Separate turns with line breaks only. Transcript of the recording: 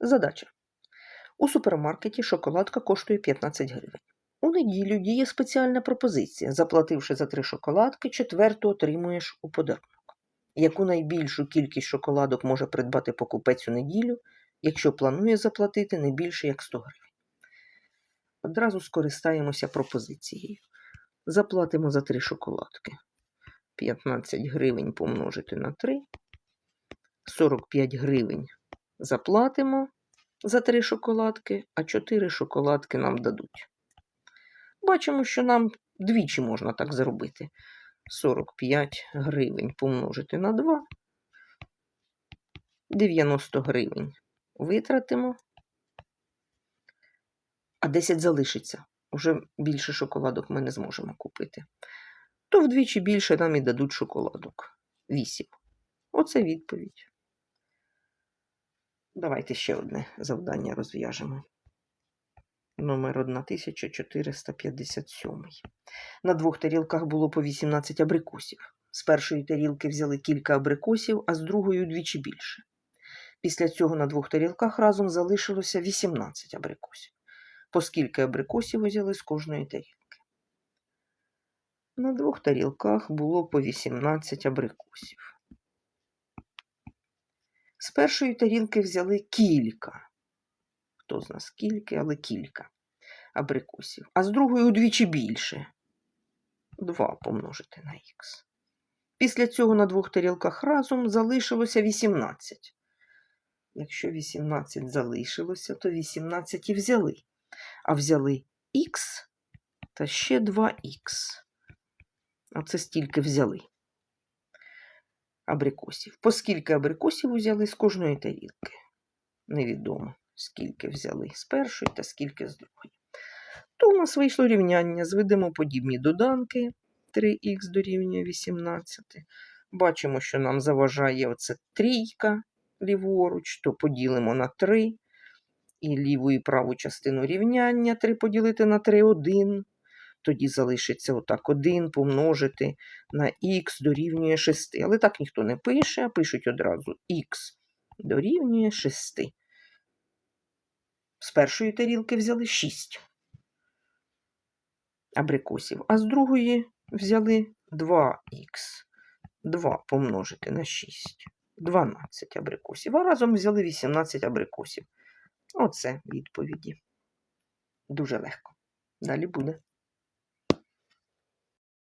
Задача. У супермаркеті шоколадка коштує 15 гривень. У неділю діє спеціальна пропозиція. Заплативши за три шоколадки, четверту отримуєш у подарунок. Яку найбільшу кількість шоколадок може придбати покупець у неділю, якщо планує заплатити не більше як 100 гривень? Одразу скористаємося пропозицією. Заплатимо за три шоколадки. 15 гривень помножити на 3. 45 гривень заплатимо за три шоколадки, а 4 шоколадки нам дадуть. Бачимо, що нам двічі можна так зробити. 45 гривень помножити на 2. 90 гривень витратимо, а 10 залишиться. Уже більше шоколадок ми не зможемо купити. То вдвічі більше нам і дадуть шоколадок. 8. Оце відповідь. Давайте ще одне завдання розв'яжемо. Номер 1457. На двох тарілках було по 18 абрикосів. З першої тарілки взяли кілька абрикосів, а з другої удвічі більше. Після цього на двох тарілках разом залишилося 18 абрикосів. По скільки абрикосів взяли з кожної тарілки? На двох тарілках було по 18 абрикосів. З першої тарілки взяли кілька. Хто з нас скільки, але кілька абрикосів. А з другої удвічі більше. 2 помножити на х. Після цього на двох тарілках разом залишилося 18. Якщо 18 залишилося, то 18 і взяли. А взяли х та ще 2х. А це стільки взяли абрикосів. По абрикосів взяли з кожної тарілки? Невідомо, скільки взяли з першої та скільки з другої. То у нас вийшло рівняння. Зведемо подібні доданки. 3х дорівнює 18. Бачимо, що нам заважає оце трійка ліворуч, то поділимо на 3. І ліву і праву частину рівняння 3 поділити на 3 1. Тоді залишиться отак 1 помножити на х дорівнює 6. Але так ніхто не пише, а пишуть одразу х дорівнює 6. З першої тарілки взяли 6 абрикосів, а з другої взяли 2х. 2 помножити на 6. 12 абрикосів. А разом взяли 18 абрикосів. Оце відповіді. Дуже легко. Далі буде.